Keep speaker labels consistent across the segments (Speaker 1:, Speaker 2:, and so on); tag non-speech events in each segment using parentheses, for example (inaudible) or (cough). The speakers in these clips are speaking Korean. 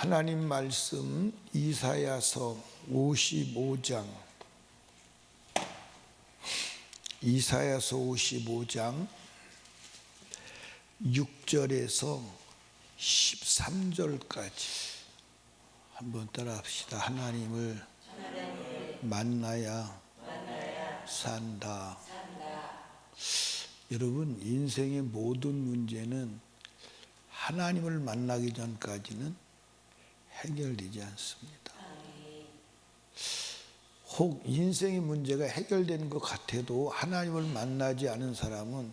Speaker 1: 하나님 말씀 이사야서 55장 이사야서 55장 6절에서 13절까지 한번 따라 합시다. 하나님을 만나야 산다. 여러분 인생의 모든 문제는 하나님을 만나기 전까지는 해결되지 않습니다. 혹 인생의 문제가 해결된 것 같아도 하나님을 만나지 않은 사람은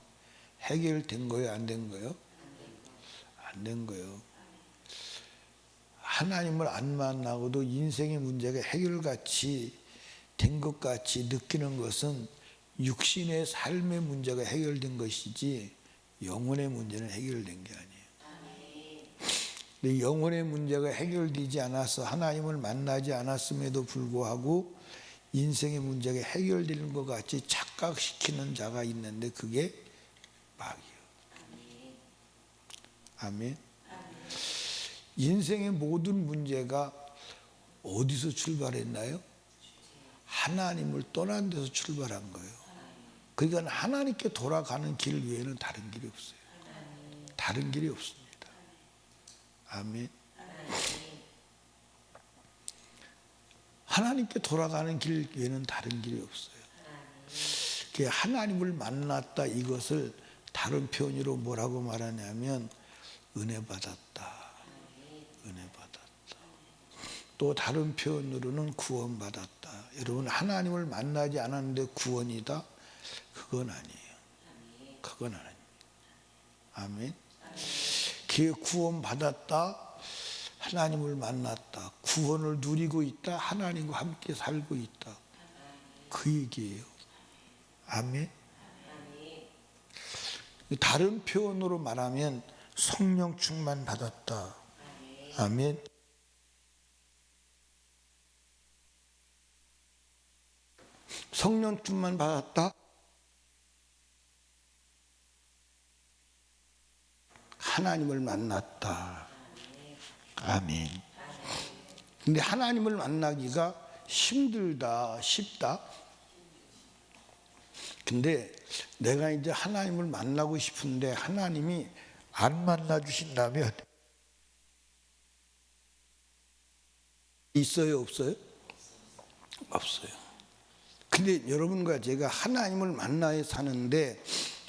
Speaker 1: 해결된 거예요, 안 된 거예요? 안 된 거예요. 하나님을 안 만나고도 인생의 문제가 해결같이 된 것 같이 느끼는 것은 육신의 삶의 문제가 해결된 것이지 영혼의 문제는 해결된 게 아니에요. 근데 영혼의 문제가 해결되지 않아서 하나님을 만나지 않았음에도 불구하고 인생의 문제가 해결되는 것 같이 착각시키는 자가 있는데 그게 마귀예요. 아멘. 인생의 모든 문제가 어디서 출발했나요? 하나님을 떠난 데서 출발한 거예요. 그러니까 하나님께 돌아가는 길 외에는 다른 길이 없어요. 다른 길이 없습니다. 아멘. 하나님께 돌아가는 길 외에는 다른 길이 없어요. 그 하나님을 만났다 이것을 다른 표현으로 뭐라고 말하냐면 은혜 받았다. 은혜 받았다. 또 다른 표현으로는 구원 받았다. 여러분 하나님을 만나지 않았는데 구원이다. 그건 아니에요. 그건 아니에요. 아멘. 그 구원 받았다. 하나님을 만났다. 구원을 누리고 있다. 하나님과 함께 살고 있다. 그 얘기예요. 아멘. 다른 표현으로 말하면 성령 충만 받았다. 아멘. 성령 충만 받았다. 하나님을 만났다. 아멘. 근데 하나님을 만나기가 힘들다, 쉽다. 근데 내가 이제 하나님을 만나고 싶은데 하나님이 안 만나 주신다면 있어요, 없어요? 없어요. 근데 여러분과 제가 하나님을 만나야 사는데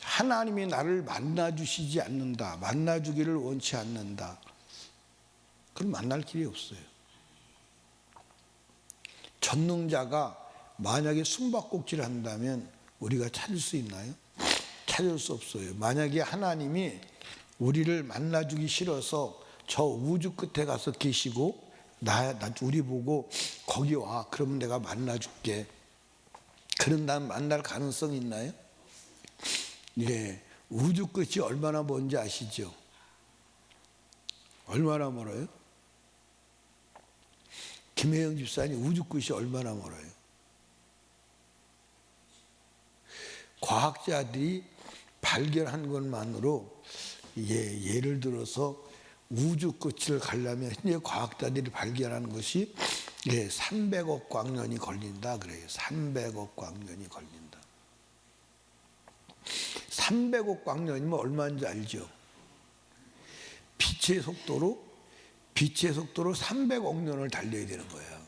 Speaker 1: 하나님이 나를 만나 주시지 않는다. 만나 주기를 원치 않는다. 그럼 만날 길이 없어요. 전능자가 만약에 숨바꼭질을 한다면 우리가 찾을 수 있나요? 찾을 수 없어요. 만약에 하나님이 우리를 만나주기 싫어서 저 우주 끝에 가서 계시고 나, 나 우리 보고 거기 와 그러면 내가 만나줄게. 그런다면 만날 가능성이 있나요? 예, 우주 끝이 얼마나 먼지 아시죠? 얼마나 멀어요? 김혜영 집사님 우주 끝이 얼마나 멀어요? 과학자들이 발견한 것만으로 예, 예를 들어서 우주 끝을 가려면 현재 과학자들이 발견한 것이 예, 300억 광년이 걸린다 그래요. 300억 광년이 걸린다. 300억 광년이면 얼마인지 알죠? 빛의 속도로 빛의 속도로 300억 년을 달려야 되는 거예요.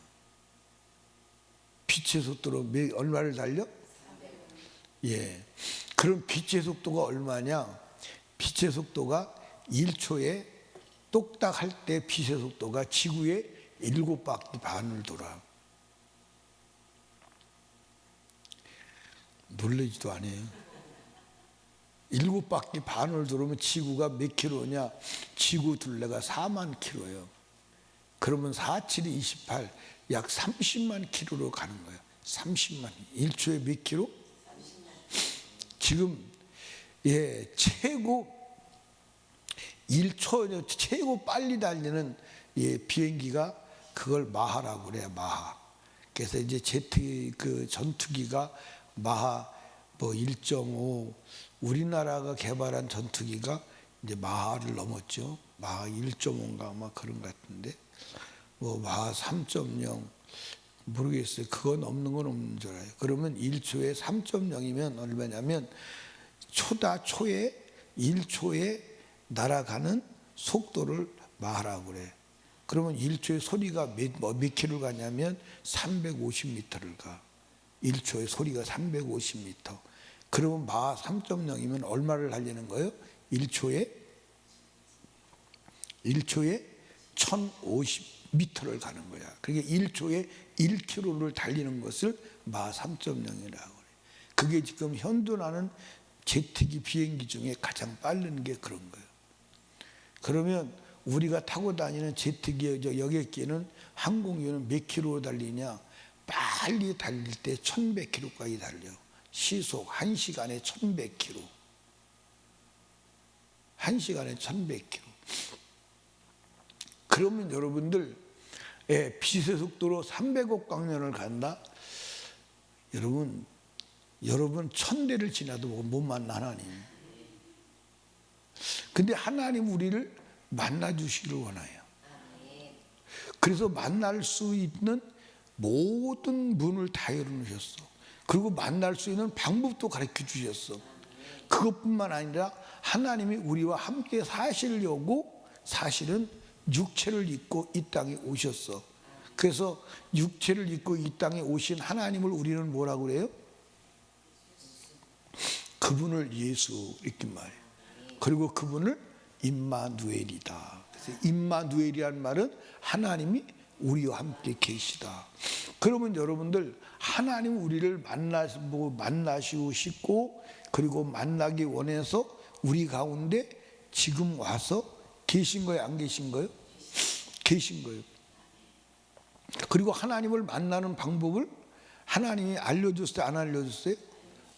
Speaker 1: 빛의 속도로 몇, 얼마를 달려? 예. 그럼 빛의 속도가 얼마냐? 빛의 속도가 1초에 똑딱 할 때 빛의 속도가 지구의 일곱 바퀴 반을 돌아. 놀라지도 않아요. 일곱 바퀴 반을 돌으면 지구가 몇 킬로냐? 지구 둘레가 4만 킬로예요. 그러면 4, 7이 28, 약 30만 킬로로 가는 거예요. 30만. 1초에 몇 킬로? 지금 예, 최고 1초 최고 빨리 달리는 예, 비행기가 그걸 마하라고 그래요. 마하. 그래서 이제 제트 그 전투기가 마하 뭐 1.5 우리나라가 개발한 전투기가 이제 마하를 넘었죠. 마 1.5인가 막 그런 것 같은데 뭐마3.0 모르겠어요. 그거 넘는 건 없는 줄 알아요. 그러면 1초에 3.0이면 얼마냐면 초다 초에 1초에 날아가는 속도를 마라고 그래. 그러면 1초에 소리가 몇, 뭐, 몇 킬로 가냐면 350m를 가. 1초에 소리가 350m. 그러면 마 3.0이면 얼마를 달리는 거예요? 1초에 1초에 1050m를 가는 거야. 그러니까 1초에 1km를 달리는 것을 마 3.0이라고 그래. 그게 지금 현존하는 제트기 비행기 중에 가장 빠른 게 그런 거예요. 그러면 우리가 타고 다니는 제트기 저 여객기는 항공기는 몇 킬로 달리냐? 빨리 달릴 때 1100km까지 달려. 시속 1시간에 1100km. 1시간에 1100km. 그러면 여러분들 예, 빛의 속도로 300억 광년을 간다. 여러분 여러분 천대를 지나도 못 만나 하나님. 근데 하나님 우리를 만나 주시기를 원해요. 그래서 만날 수 있는 모든 문을 다 열어놓으셨어. 그리고 만날 수 있는 방법도 가르쳐 주셨어. 그것뿐만 아니라 하나님이 우리와 함께 사시려고 사실은 육체를 입고 이 땅에 오셨어. 그래서 육체를 입고 이 땅에 오신 하나님을 우리는 뭐라고 그래요? 그분을 예수 이렇게 말해요. 그리고 그분을 임마누엘이다. 그래서 임마누엘이란 말은 하나님이 우리와 함께 계시다. 그러면 여러분들 하나님 우리를 만나시고 만나시고 싶고 그리고 만나기 원해서 우리 가운데 지금 와서 계신 거예요, 안 계신 거예요? 계신 거예요. 그리고 하나님을 만나는 방법을 하나님이 알려줬어요, 안 알려줬어요?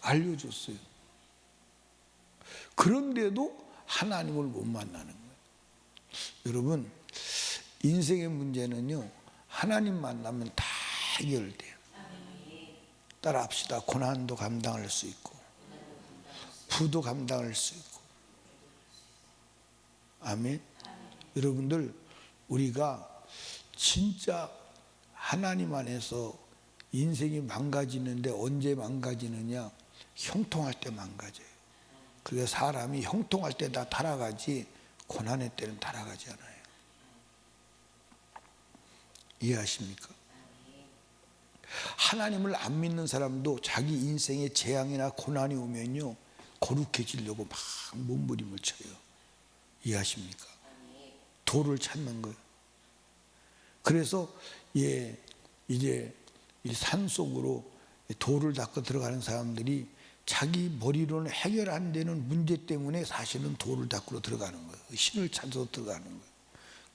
Speaker 1: 알려줬어요. 그런데도 하나님을 못 만나는 거예요. 여러분, 인생의 문제는요, 하나님 만나면 다 해결돼요. 따라 합시다. 고난도 감당할 수 있고, 부도 감당할 수 있고. 아멘. 여러분들, 우리가 진짜 하나님 안에서 인생이 망가지는데 언제 망가지느냐? 형통할 때 망가져요. 그게 사람이 형통할 때 다 타락하지 고난의 때는 타락하지 않아요. 이해하십니까? 하나님을 안 믿는 사람도 자기 인생에 재앙이나 고난이 오면요 거룩해지려고 막 몸부림을 쳐요. 이해하십니까? 도를 찾는 거예요. 그래서 예 이제 산 속으로 도를 닦고 들어가는 사람들이 자기 머리로는 해결 안 되는 문제 때문에 사실은 도를 닦으러 들어가는 거예요. 신을 찾아서 들어가는 거예요.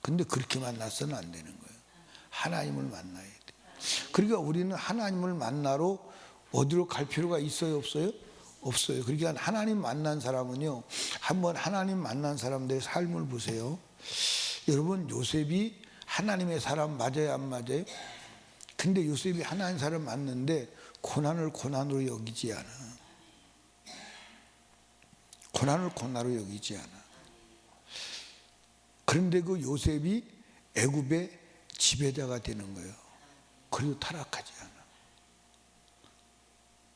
Speaker 1: 근데 그렇게 만나서는 안 되는 거예요. 하나님을 만나야 돼. 그러니까 우리는 하나님을 만나러 어디로 갈 필요가 있어요, 없어요? 없어요. 그러니까 하나님 만난 사람은요, 한번 하나님 만난 사람들의 삶을 보세요. 여러분, 요셉이 하나님의 사람 맞아요, 안 맞아요? 근데 요셉이 하나님 사람 맞는데 고난을 고난으로 여기지 않아. 고난을 고난으로 여기지 않아. 그런데 그 요셉이 애굽의 지배자가 되는 거예요. 그래도 타락하지 않아.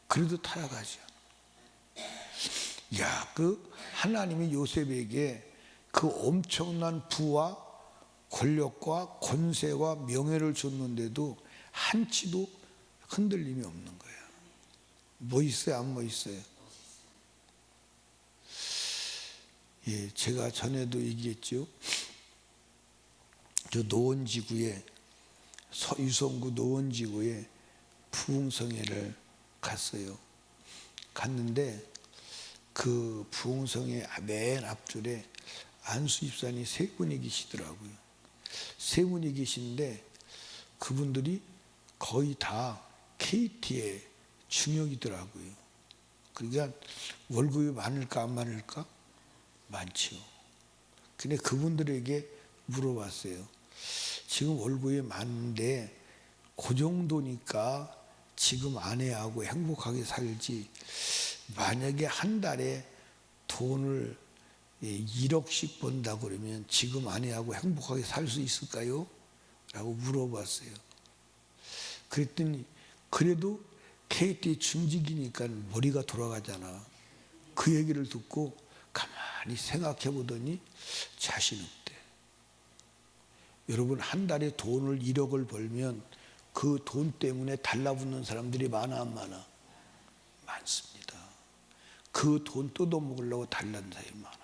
Speaker 1: 그래도 타락하지 않아. 야, 그 하나님이 요셉에게 그 엄청난 부와 권력과 권세와 명예를 줬는데도 한치도 흔들림이 없는 거야. 뭐 있어요? 안 뭐 있어요? 예, 제가 전에도 얘기했죠. 저 노원지구에 유성구 노원지구에 부흥성회를 갔어요. 갔는데 그 부흥성회 맨 앞줄에 안수 입산이 세 분이 계시더라고요. 세 분이 계신데 그분들이 거의 다 KT의 중역이더라고요. 그러니까 월급이 많을까 안 많을까? 많지요. 근데 그분들에게 물어봤어요. 지금 월급이 많은데 그 정도니까 지금 아내하고 행복하게 살지 만약에 한 달에 돈을 예, 1억씩 번다 그러면 지금 아내하고 행복하게 살 수 있을까요? 라고 물어봤어요. 그랬더니 그래도 KT 중직이니까 머리가 돌아가잖아. 그 얘기를 듣고 가만히 생각해 보더니 자신 없대. 여러분 한 달에 돈을 1억을 벌면 그 돈 때문에 달라붙는 사람들이 많아 안 많아? 많습니다. 그 돈 뜯어먹으려고 달라는 사람이 많아.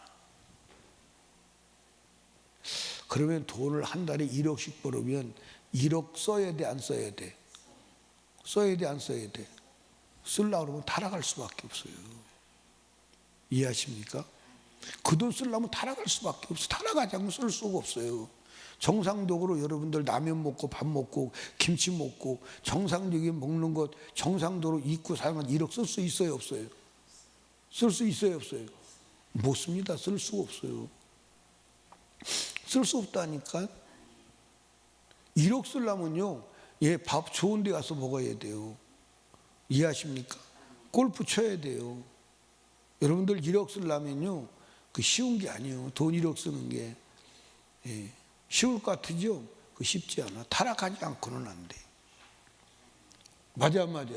Speaker 1: 그러면 돈을 한 달에 1억씩 벌으면 1억 써야 돼 안 써야 돼? 써야 돼 안 써야 돼? 쓰려고 그러면 타락할 수밖에 없어요. 이해하십니까? 그돈 쓰려면 타락할 수밖에 없어. 타락하지 않고 쓸 수가 없어요. 정상적으로 여러분들 라면 먹고 밥 먹고 김치 먹고 정상적인 먹는 것 정상적으로 입고 사용한 1억 쓸수 있어요 없어요? 쓸 수 있어요 없어요? 못 씁니다. 쓸 수가 없어요. 쓸 수 없다니까. 1억 쓰려면요. 예, 밥 좋은 데 가서 먹어야 돼요. 이해하십니까? 골프 쳐야 돼요. 여러분들 1억 쓰려면요. 그 쉬운 게 아니에요. 돈 1억 쓰는 게. 예. 쉬울 것 같으죠? 그 쉽지 않아. 타락하지 않고는 안 돼. 맞아, 안 맞아?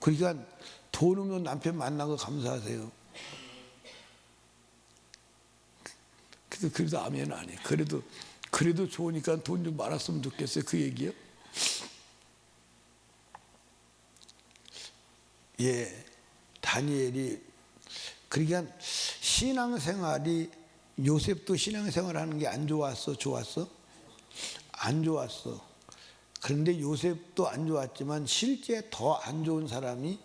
Speaker 1: 그러니까 돈 오면 남편 만나고 감사하세요. 그래도, 그래도 아멘 안 해. 그래도, 그래도 좋으니까 돈 좀 많았으면 좋겠어요. 그 얘기요. 예, 다니엘이 그러니까 신앙생활이 요셉도 신앙생활 하는 게 안 좋았어, 좋았어? 안 좋았어. 그런데 요셉도 안 좋았지만 실제 더 안 좋은 사람이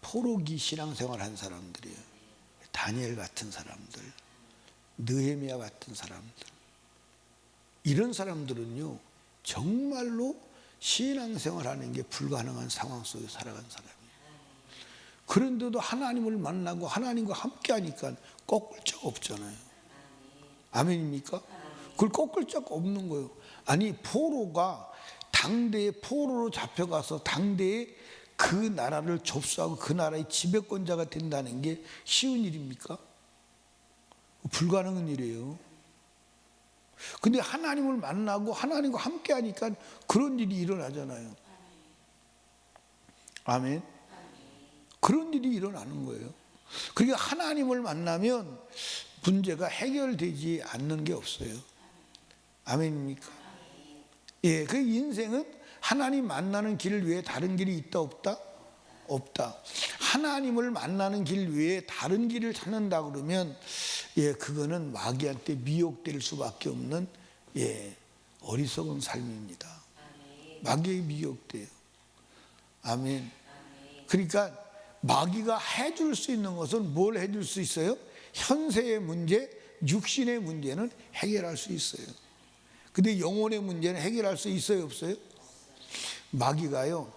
Speaker 1: 포로기 신앙생활 한 사람들이에요. 다니엘 같은 사람들, 느헤미야 같은 사람들. 이런 사람들은요 정말로 신앙생활 하는 게 불가능한 상황 속에 살아간 사람이에요. 그런데도 하나님을 만나고 하나님과 함께 하니까 꺾을 적 없잖아요. 아멘입니까? 그걸 꺾을 적 없는 거예요. 아니 포로가 당대의 포로로 잡혀가서 당대의 그 나라를 접수하고 그 나라의 지배권자가 된다는 게 쉬운 일입니까? 불가능한 일이에요. 근데 하나님을 만나고 하나님과 함께 하니까 그런 일이 일어나잖아요. 아멘. 그런 일이 일어나는 거예요. 그러니까 하나님을 만나면 문제가 해결되지 않는 게 없어요. 아멘입니까? 예, 그 인생은 하나님 만나는 길 외에 다른 길이 있다 없다? 없다. 하나님을 만나는 길 외에 다른 길을 찾는다 그러면 예, 그거는 마귀한테 미혹될 수밖에 없는 예, 어리석은 삶입니다. 마귀에 미혹돼요. 아멘. 그러니까 마귀가 해줄 수 있는 것은 뭘 해줄 수 있어요? 현세의 문제, 육신의 문제는 해결할 수 있어요. 근데 영혼의 문제는 해결할 수 있어요, 없어요? 마귀가요,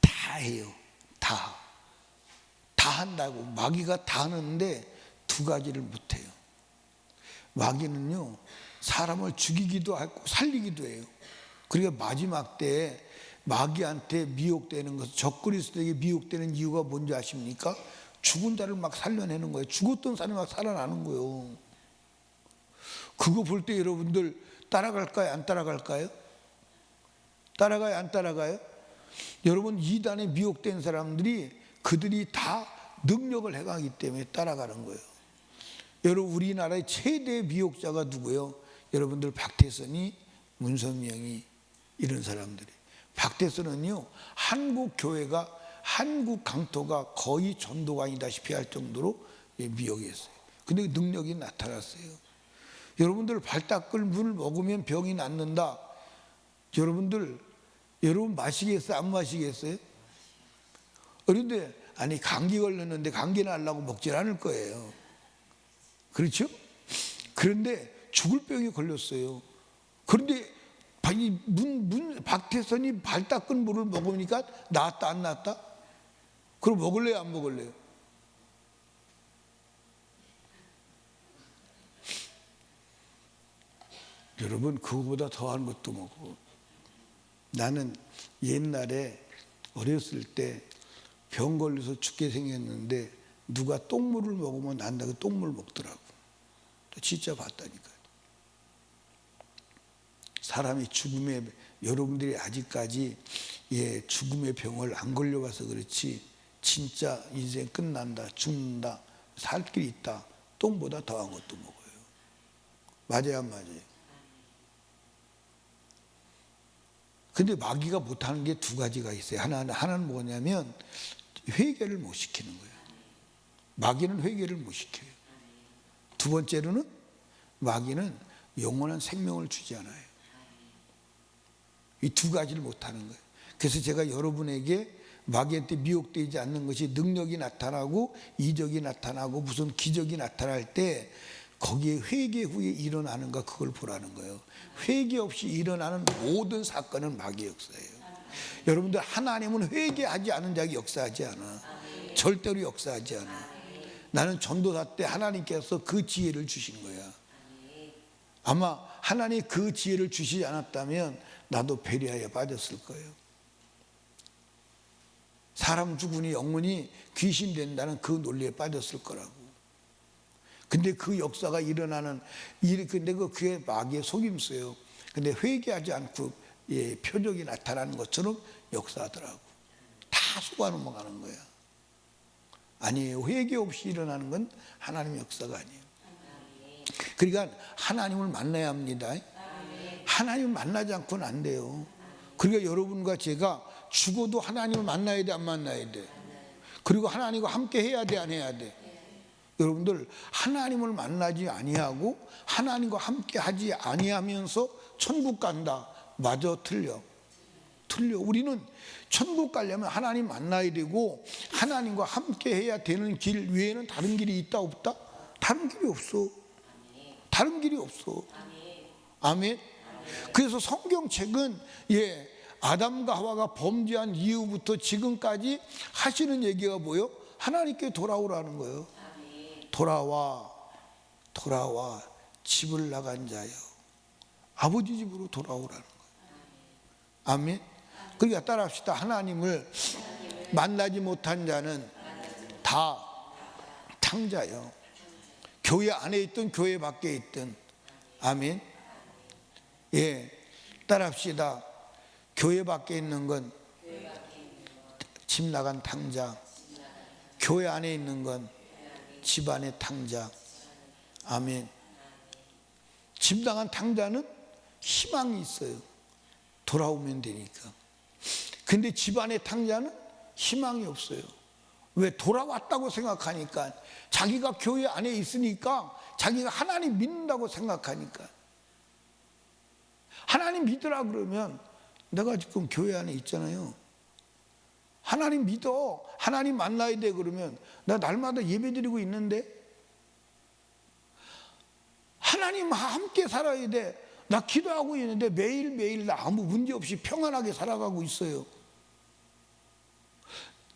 Speaker 1: 다 해요. 다. 다 한다고. 마귀가 다 하는데 두 가지를 못 해요. 마귀는요, 사람을 죽이기도 하고 살리기도 해요. 그러니까 마지막 때에 마귀한테 미혹되는 것, 적그리스도에게 미혹되는 이유가 뭔지 아십니까? 죽은 자를 막 살려내는 거예요. 죽었던 사람이 막 살아나는 거예요. 그거 볼 때 여러분들 따라갈까요? 안 따라갈까요? 따라가요? 안 따라가요? 여러분 이단에 미혹된 사람들이 그들이 다 능력을 행하기 때문에 따라가는 거예요. 여러분 우리나라의 최대 미혹자가 누구요? 여러분들 박태선이 문선명이 이런 사람들이. 박태선은요 한국 교회가 한국 강토가 거의 전도관이다시피 할 정도로 예, 미혹했어요. 근데 능력이 나타났어요. 여러분들 발 닦을 물을 먹으면 병이 낫는다. 여러분들 여러분 마시겠어요? 안 마시겠어요? 그런데 아니 감기 걸렸는데 감기 나려고 먹질 않을 거예요. 그렇죠? 그런데 죽을 병이 걸렸어요. 그런데 문, 문 박태선이 발 닦은 물을 먹으니까 낫다 안 낫다? 그럼 먹을래요 안 먹을래요? 여러분 그거보다 더한 것도 먹고 나는 옛날에 어렸을 때 병 걸려서 죽게 생겼는데 누가 똥물을 먹으면 난다고 똥물 먹더라고. 또 진짜 봤다니까. 사람이 죽음에 여러분들이 아직까지 예 죽음의 병을 안 걸려봐서 그렇지 진짜 인생 끝난다 죽는다 살 길이 있다 똥보다 더한 것도 먹어요. 맞아요 안 맞아요? 근데 마귀가 못하는 게 두 가지가 있어요. 하나는 하나는 뭐냐면 회개를 못 시키는 거예요. 마귀는 회개를 못 시켜요. 두 번째로는 마귀는 영원한 생명을 주지 않아요. 이 두 가지를 못 하는 거예요. 그래서 제가 여러분에게 마귀한테 미혹되지 않는 것이 능력이 나타나고 이적이 나타나고 무슨 기적이 나타날 때 거기에 회개 후에 일어나는가 그걸 보라는 거예요. 회개 없이 일어나는 모든 사건은 마귀 역사예요. 여러분들 하나님은 회개하지 않은 자가 역사하지 않아. 절대로 역사하지 않아. 나는 전도사 때 하나님께서 그 지혜를 주신 거야. 아마 하나님 그 지혜를 주시지 않았다면 나도 배려에 빠졌을 거예요. 사람 죽으니 영혼이 귀신 된다는 그 논리에 빠졌을 거라고. 근데 그 역사가 일어나는 일 근데 그 그게 마귀의 속임수예요. 근데 회개하지 않고 예, 표적이 나타나는 것처럼 역사하더라고. 다 속아 넘어가는 거야. 아니에요. 회개 없이 일어나는 건 하나님의 역사가 아니에요. 그러니까 하나님을 만나야 합니다. 하나님을 만나지 않고는 안 돼요. 그러니까 여러분과 제가 죽어도 하나님을 만나야 돼, 안 만나야 돼. 그리고 하나님과 함께 해야 돼, 안 해야 돼. 여러분들 하나님을 만나지 아니하고 하나님과 함께 하지 아니하면서 천국 간다. 맞아 틀려. 틀려. 우리는 천국 가려면 하나님 만나야 되고 하나님과 함께 해야 되는 길 외에는 다른 길이 있다 없다? 다른 길이 없어. 다른 길이 없어. 아멘. 그래서 성경책은 예 아담과 하와가 범죄한 이후부터 지금까지 하시는 얘기가 뭐요? 하나님께 돌아오라는 거예요. 돌아와 돌아와 집을 나간 자여 아버지 집으로 돌아오라는 거예요. 아멘. 그러니까 따라합시다. 하나님을 만나지 못한 자는 다 탕자요. 교회 안에 있든 교회 밖에 있든 아멘. 예, 따라합시다. 교회 밖에 있는 건 집 나간 탕자. 교회 안에 있는 건 집안의 탕자. 아멘. 집 나간 탕자는 희망이 있어요. 돌아오면 되니까. 근데 집안의 탕자는 희망이 없어요. 왜 돌아왔다고 생각하니까 자기가 교회 안에 있으니까 자기가 하나님 믿는다고 생각하니까 하나님 믿으라 그러면 내가 지금 교회 안에 있잖아요. 하나님 믿어. 하나님 만나야 돼 그러면 나 날마다 예배 드리고 있는데 하나님 함께 살아야 돼. 나 기도하고 있는데 매일매일 나 아무 문제 없이 평안하게 살아가고 있어요.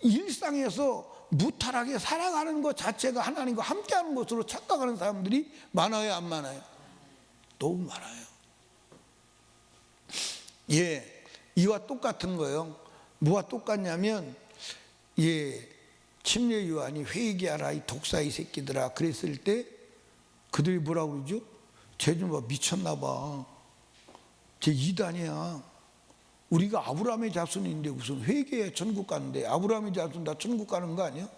Speaker 1: 일상에서 무탈하게 살아가는 것 자체가 하나님과 함께하는 것으로 착각하는 사람들이 많아요, 안 많아요? 너무 많아요. 예, 이와 똑같은 거요. 뭐와 똑같냐면, 예, 침례 요한이 회개하라 이 독사 이 새끼들아 그랬을 때 그들이 뭐라 그러죠? 쟤좀 봐 미쳤나 봐. 쟤 이단이야. 우리가 아브라함의 자손인데 무슨 회개에 천국 가는데 아브라함의 자손 다 천국 가는 거 아니야?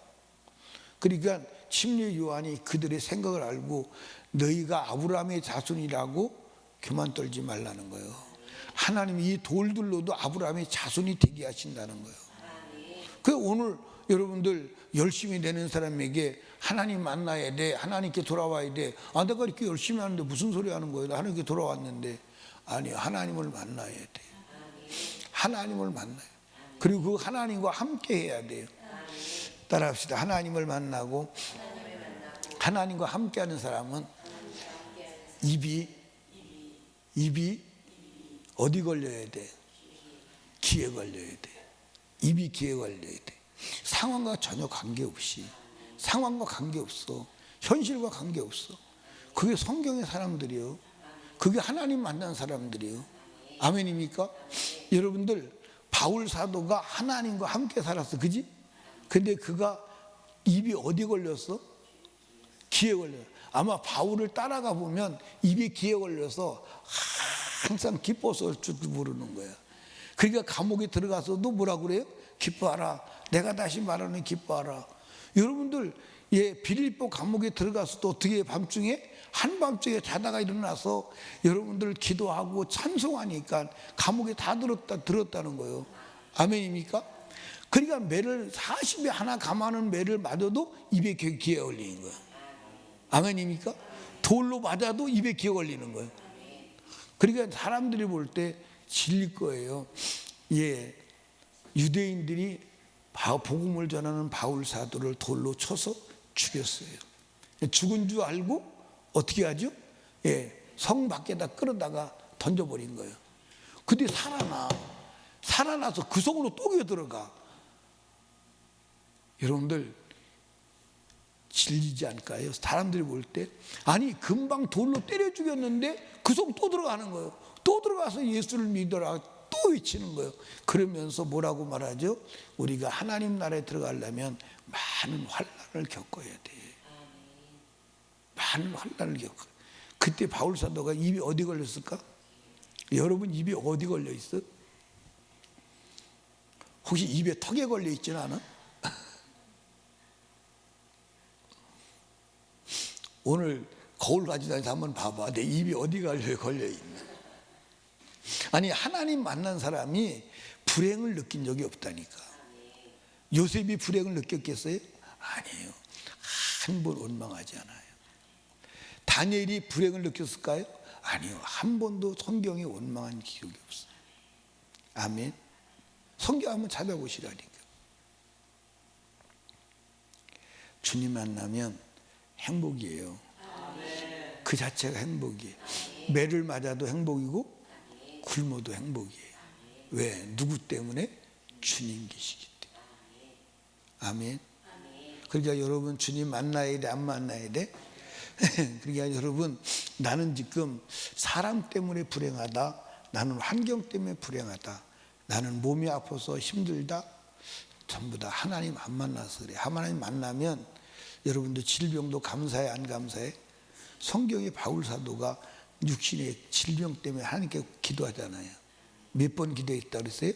Speaker 1: 그러니까 침례 요한이 그들의 생각을 알고 너희가 아브라함의 자손이라고 교만 떨지 말라는 거예요. 하나님이 이 돌들로도 아브라함의 자손이 되게 하신다는 거예요. 그 오늘 여러분들 열심히 되는 사람에게 하나님 만나야 돼. 하나님께 돌아와야 돼. 아, 내가 이렇게 열심히 하는데 무슨 소리 하는 거예요? 나 하나님께 돌아왔는데. 아니, 하나님을 만나야 돼. 하나님을 만나요. 그리고 그 하나님과 함께 해야 돼요. 따라 합시다. 하나님을 만나고 하나님과 함께 하는 사람은 입이 입이 어디 걸려야 돼? 귀에 걸려야 돼. 입이 귀에 걸려야 돼. 상황과 전혀 관계없이 상황과 관계없어. 현실과 관계없어. 그게 성경의 사람들이요. 그게 하나님 만난 사람들이요. 아멘입니까? 여러분들 바울 사도가 하나님과 함께 살았어. 그지? 근데 그가 입이 어디 걸렸어? 귀에 걸려. 아마 바울을 따라가 보면 입에 귀에 걸려서 항상 기뻐서 줄 모르는 거야. 그러니까 감옥에 들어가서도 뭐라 그래요? 기뻐하라. 내가 다시 말하는 기뻐하라. 여러분들 예 빌립보 감옥에 들어가서도 어떻게 밤중에 한밤중에 자다가 일어나서 여러분들 기도하고 찬송하니까 감옥에 다 들었다 들었다는 거예요. 아멘입니까? 그러니까 매를 40에 하나 감하는 매를 맞아도 입에 귀- 귀에 걸리는 거예요. 아멘입니까? 돌로 맞아도 입에 귀에 걸리는 거예요. 그러니까 사람들이 볼 때 질릴 거예요. 예, 유대인들이 바- 복음을 전하는 바울 사도를 돌로 쳐서 죽였어요. 죽은 줄 알고 어떻게 하죠? 예, 성 밖에다 끌어다가 던져버린 거예요. 근데 살아나. 살아나서 그 성으로 또 들어가. 여러분들 질리지 않을까요? 사람들이 볼 때 아니 금방 돌로 때려 죽였는데 그성또 들어가는 거예요. 또 들어가서 예수를 믿어라 또 외치는 거예요. 그러면서 뭐라고 말하죠? 우리가 하나님 나라에 들어가려면 많은 환란을 겪어야 돼. 많은 환란을 겪어. 그때 바울 사도가 입이 어디 걸렸을까? 여러분 입이 어디 걸려 있어? 혹시 입에 턱에 걸려 있지는 않아? 오늘 거울 가지고 다니면서 한번 봐봐. 내 입이 어디 걸려, 걸려 있나. 아니, 하나님 만난 사람이 불행을 느낀 적이 없다니까. 요셉이 불행을 느꼈겠어요? 아니에요. 한 번 원망하지 않아요. 다니엘이 불행을 느꼈을까요? 아니요. 한 번도 성경에 원망한 기억이 없어요. 아멘. 성경 한번 찾아보시라니까. 주님 만나면 행복이에요. 그 자체가 행복이에요. 매를 맞아도 행복이고 굶어도 행복이에요. 왜? 누구 때문에? 주님 계시기 때문에. 아멘. 그러니까 여러분 주님 만나야 돼, 안 만나야 돼? (laughs) 그러니까 여러분 나는 지금 사람 때문에 불행하다. 나는 환경 때문에 불행하다. 나는 몸이 아파서 힘들다. 전부 다 하나님 안 만나서 그래. 하나님 만나면 여러분들 질병도 감사해 안 감사해? 성경의 바울 사도가 육신의 질병 때문에 하나님께 기도하잖아요. 몇 번 기도했다 그랬어요?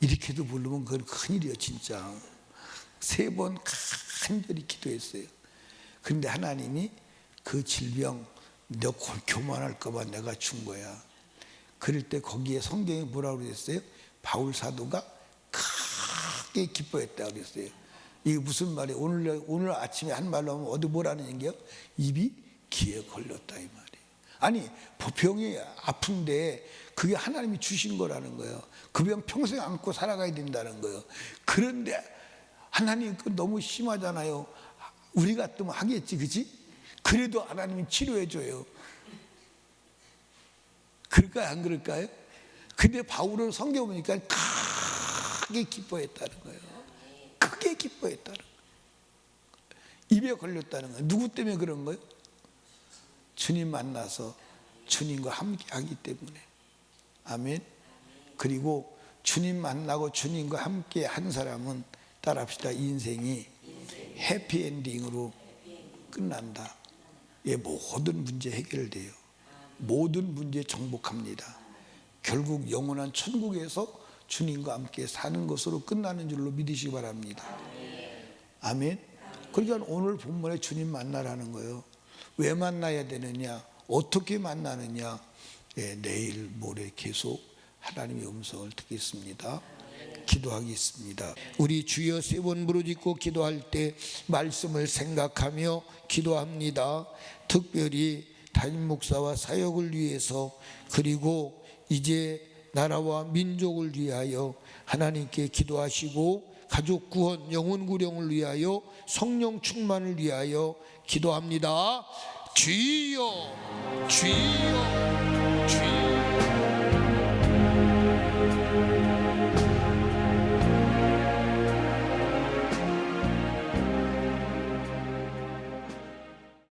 Speaker 1: 이렇게도 부르면 그건 큰일이에요 진짜. 세 번 간절히 기도했어요. 그런데 하나님이 그 질병 너 교만할까봐 내가 준 거야. 그럴 때 거기에 성경에 뭐라고 그랬어요? 바울 사도가 크게 기뻐했다 그랬어요. 이게 무슨 말이에요? 오늘 오늘 아침에 한 말로 하면 어디 뭐라는 얘기요? 입이 귀에 걸렸다 이 말이에요. 아니 병이 아픈데 그게 하나님이 주신 거라는 거예요. 그 병 평생 안고 살아가야 된다는 거예요. 그런데 하나님 그 너무 심하잖아요. 우리 같으면 하겠지, 그지? 그래도 하나님이 치료해 줘요. 그럴까요, 안 그럴까요? 근데 바울은 성경 보니까 크게 기뻐했다는 거예요. 기뻐했다는 거예요. 입에 걸렸다는 거예요. 누구 때문에 그런 거예요? 주님 만나서 주님과 함께 하기 때문에. 아멘. 그리고 주님 만나고 주님과 함께 한 사람은 따라합시다. 인생이 해피엔딩으로 끝난다. 예, 모든 문제 해결돼요. 모든 문제 정복합니다. 결국 영원한 천국에서 주님과 함께 사는 것으로 끝나는 줄로 믿으시기 바랍니다. 아멘. 그러니까 오늘 본문에 주님 만나라는 거예요. 왜 만나야 되느냐? 어떻게 만나느냐? 예, 내일 모레 계속 하나님의 음성을 듣겠습니다. 기도하겠습니다. 우리 주여 세번 부르짖고 기도할 때 말씀을 생각하며 기도합니다. 특별히 담임 목사와 사역을 위해서 그리고 이제 나라와 민족을 위하여 하나님께 기도하시고 가족 구원, 영혼 구령을 위하여 성령 충만을 위하여 기도합니다. 주여, 주여, 주여.